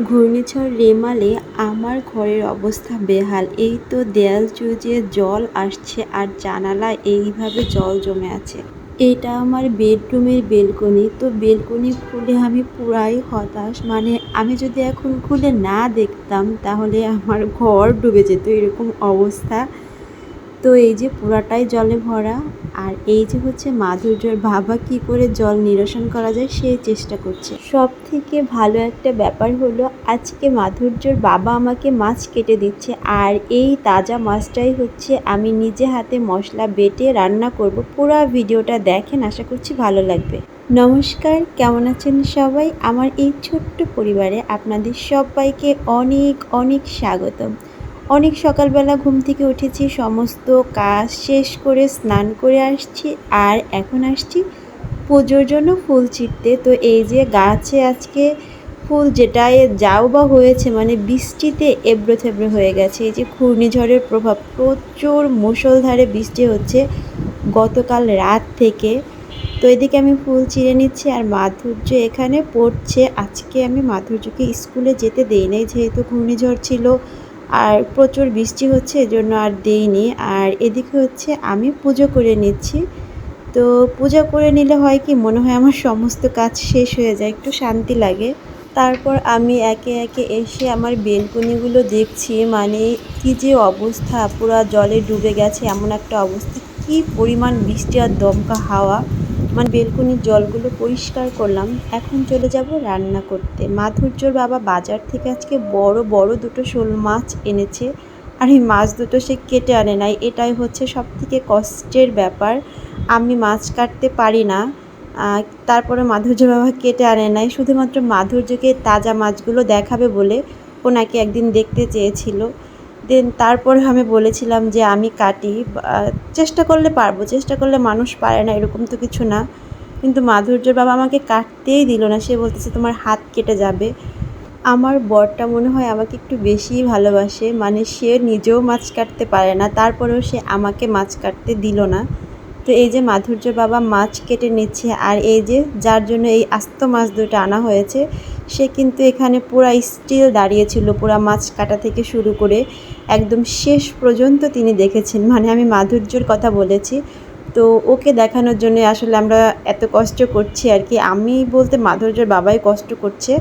ঘূর্ণিঝড় রেমালে আমার ঘরের অবস্থা বেহাল। এই তো দেয়াল চুঁচিয়ে জল আসছে আর জানালা এইভাবে জল জমে আছে। এটা আমার বেডরুমের বেলকনি। তো বেলকনি খুলে আমি পুরাই হতাশ। মানে আমি যদি এখন খুলে না দেখতাম, তাহলে আমার ঘর ডুবে যেত। এরকম অবস্থা। তো এই যে পুরাটাই জলে ভরা, আর এই যে হচ্ছে মাধুর্যর বাবা কি করে জল নিরসন করা যায় সেই চেষ্টা করছে। সব থেকে ভালো একটা ব্যাপার হলো, আজকে মাধুর্যর বাবা আমাকে মাছ কেটে দিচ্ছে, আর এই তাজা মাছটাই হচ্ছে আমি নিজে হাতে মশলা বেটে রান্না করব। পুরো ভিডিওটা দেখেন, আশা করছি ভালো লাগবে। নমস্কার, কেমন আছেন সবাই? আমার এই ছোট্ট পরিবারে আপনাদের সবাইকে অনেক অনেক স্বাগতম। অনেক সকালবেলা ঘুম থেকে উঠেছি, সমস্ত কাজ শেষ করে স্নান করে আসছি আর এখন আসছি পুজোর জন্য ফুল ছিটতে। তো এই যে গাছে আজকে ফুল যেটা যাও বা হয়েছে মানে বৃষ্টিতে এবড়ো থেবড়ো হয়ে গেছে। এই যে ঘূর্ণিঝড়ের প্রভাব, প্রচুর মুষলধারে বৃষ্টি হচ্ছে গতকাল রাত থেকে। তো এদিকে আমি ফুল চিড়ে নিচ্ছি আর মাধুর্য এখানে পড়ছে। আজকে আমি মাধুর্যকে স্কুলে যেতে দেই নাই, যেহেতু ঘূর্ণিঝড় ছিল। আর প্রচুর বৃষ্টি হচ্ছে, এজন্য আর দেইনি। আর এদিকে হচ্ছে আমি পুজো করে নিচ্ছি। তো পূজা করে নিলে হয় কি, মনে হয় আমার সমস্ত কাজ শেষ হয়ে যায়, একটু শান্তি লাগে। তারপর আমি একে একে এসে আমার বেলকনিগুলো দেখছি মানে কি যে অবস্থা, পুরো জলে ডুবে গেছে, এমন একটা অবস্থা, কি পরিমাণ বৃষ্টি আর দমকা হাওয়া। মানে বেলকনির জলগুলো পরিষ্কার করলাম। এখন চলে যাব রান্না করতে। মাধুর্যর বাবা বাজার থেকে আজকে বড় বড় দুটো শোল মাছ এনেছে। আর এই মাছ দুটো সে কেটে আনে নাই। এটাই হচ্ছে সব থেকে কষ্টের ব্যাপার। আমি মাছ কাটতে পারি না। তারপরে মাধুর্য বাবা কেটে আনে নাই। শুধুমাত্র মাধুর্যকে তাজা মাছগুলো দেখাবে বলে ওনাকে একদিন দেখতে চেয়েছিল। দেন তারপরে আমি বলেছিলাম যে আমি কাটি চেষ্টা করলে পারব, চেষ্টা করলে মানুষ পারে না, এরকম তো কিছু না। কিন্তু মাধুর্যর বাবা আমাকে কাটতেই দিল না, সে বলতেছে, তোমার হাত কেটে যাবে। আমার বরটা মনে হয় আমাকে একটু বেশিই ভালোবাসে মানে সে নিজেও মাছ কাটতে পারে না, তারপরেও সে আমাকে মাছ কাটতে দিল না। তো এই যে মাধুর্য বাবা মাছ কেটে নিচ্ছে, আর এই যে যার জন্য এই আস্ত মাছ দুটো আনা হয়েছে সে কিন্তু এখানে পুরা স্টিল দাঁড়িয়েছিল, পুরা মাছ কাটা থেকে শুরু করে একদম শেষ পর্যন্ত তিনি দেখেছেন। মানে আমি মাধুর্যর কথা বলেছি। তো ওকে দেখানোর জন্য আসলে আমরা এত কষ্ট করছি আর কি। আমি বলতে মাধুর্যর বাবাই কষ্ট করছে।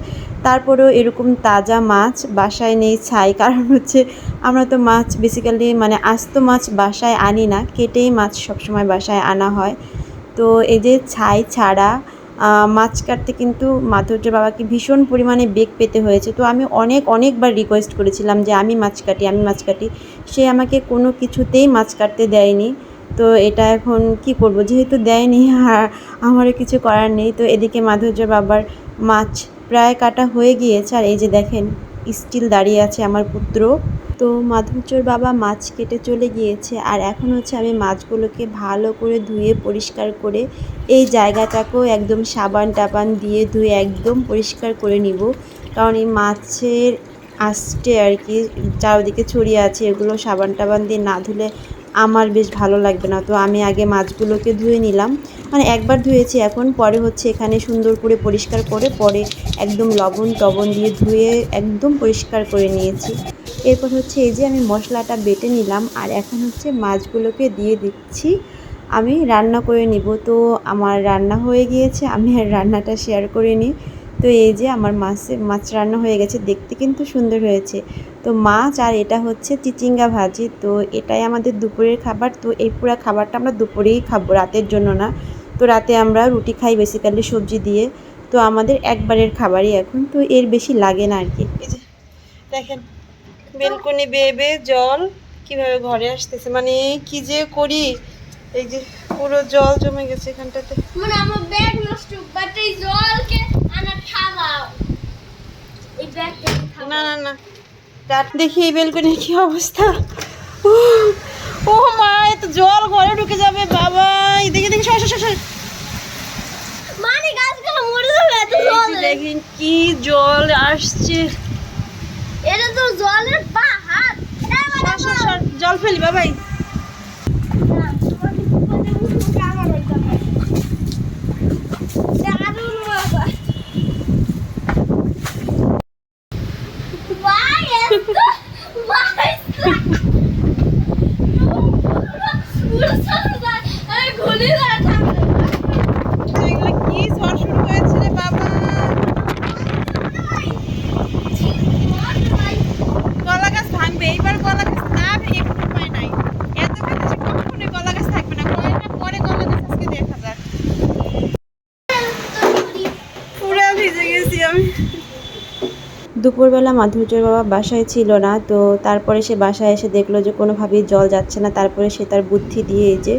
তারপরেও এরকম তাজা মাছ বাসায় নেই, ছাই। কারণ হচ্ছে আমরা তো মাছ বেসিক্যালি মানে আস্ত মাছ বাসায় আনি না, কেটেই মাছ সবসময় বাসায় আনা হয়। তো এই যে ছাই ছাড়া মাছ কাটতে কিন্তু মাধুর্য বাবাকে ভীষণ পরিমাণে বেগ পেতে হয়েছে। তো আমি অনেক, অনেকবার রিকোয়েস্ট করেছিলাম যে, আমি মাছ কাটি, আমি মাছ কাটি। সে আমাকে কোনো কিছুতেই মাছ কাটতে দেয়নি। তো এটা এখন কি করব? যেহেতু দেয়নি, আর আমারও কিছু করার নেই, তো এদিকে মাধুর্য বাবার মাছ প্রায় কাটা হয়ে গিয়েছে। আর এই যে দেখেন স্টিল দাঁড়িয়ে আছে আমার পুত্র। তো মাধুর্যর বাবা মাছ কেটে চলে গিয়েছে আর এখন হচ্ছে আমি মাছগুলোকে ভালো করে ধুয়ে পরিষ্কার করে এই জায়গাটাকেও একদম সাবান টাবান দিয়ে ধুয়ে একদম পরিষ্কার করে নিব। কারণ এই মাছের আষ্টে আর কি চারদিকে ছড়িয়ে আছে, এগুলো সাবান টাবান দিয়ে না ধুলে আমার বেশ ভালো লাগবে না। তো আমি আগে মাছগুলোকে ধুয়ে নিলাম। মানে একবার ধুয়েছি, এখন পরে হচ্ছে এখানে সুন্দর করে পরিষ্কার করে পরে একদম লবণ টবণ দিয়ে ধুয়ে একদম পরিষ্কার করে নিয়েছি। এরপর হচ্ছে এই যে আমি মশলাটা বেটে নিলাম, আর এখন হচ্ছে মাছগুলোকে দিয়ে দিচ্ছি। আমি রান্না করে নিব। তো আমার রান্না হয়ে গিয়েছে, আমি আর রান্নাটা শেয়ার করে নিই। তো এই যে আমার মাছে, মাছ রান্না হয়ে গেছে, দেখতে কিন্তু সুন্দর হয়েছে। তো মাছ আর এটা হচ্ছে চিচিঙ্গা ভাজি, তো এটাই আমাদের দুপুরের খাবার। তো এই পুরো খাবারটা আমরা দুপুরেই খাব, রাতের জন্য না। তো রাতে আমরা রুটি খাই বেসিক্যালি সবজি দিয়ে। তো আমাদের একবারের খাবারই এখন, তো এর বেশি লাগে না আর কি। দেখেন বেলকনি বেয়ে বেয়ে জল কীভাবে ঘরে আসতেছে? মানে কি যে করি? এই যে পুরো জল জমে গেছে এখানটাতে। মানে আমার ব্যাগ নষ্ট বাট এই জলকে আনা খাওয়াও এই ব্যাগটা না না না। রাত দেখি এই বেলকনির কি অবস্থা। ও মা এত জল ঘরে ঢুকে যাবে বাবা। এই দেখি দেখি সর সর সর। মানে গাছগুলো মরে যাবে এত জল। দেখেন কি জল আসছে। এটা তো জলের জল ফেলবা ভাই Why is that? Why is that? দুপুরবেলা মাধুর্যর বাবা বাসায় ছিল না, তো তারপরে সে বাসায় এসে দেখল যে কোনোভাবেই জল যাচ্ছে না। তারপরে সে তার বুদ্ধি দিয়ে যে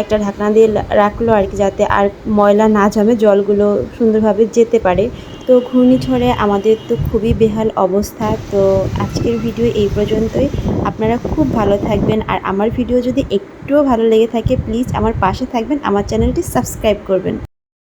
একটা ঢাকনা দিয়ে রাখল আর কি, যাতে আর ময়লা না জমে জলগুলো সুন্দরভাবে যেতে পারে। তো ঘূর্ণিঝড়ে আমাদের তো খুবই বেহাল অবস্থা। তো আজকের ভিডিও এই পর্যন্তই। আপনারা খুব ভালো থাকবেন। আর আমার ভিডিও যদি একটুও ভালো লেগে থাকে, প্লিজ আমার পাশে থাকবেন। আমার চ্যানেলটি সাবস্ক্রাইব করবেন।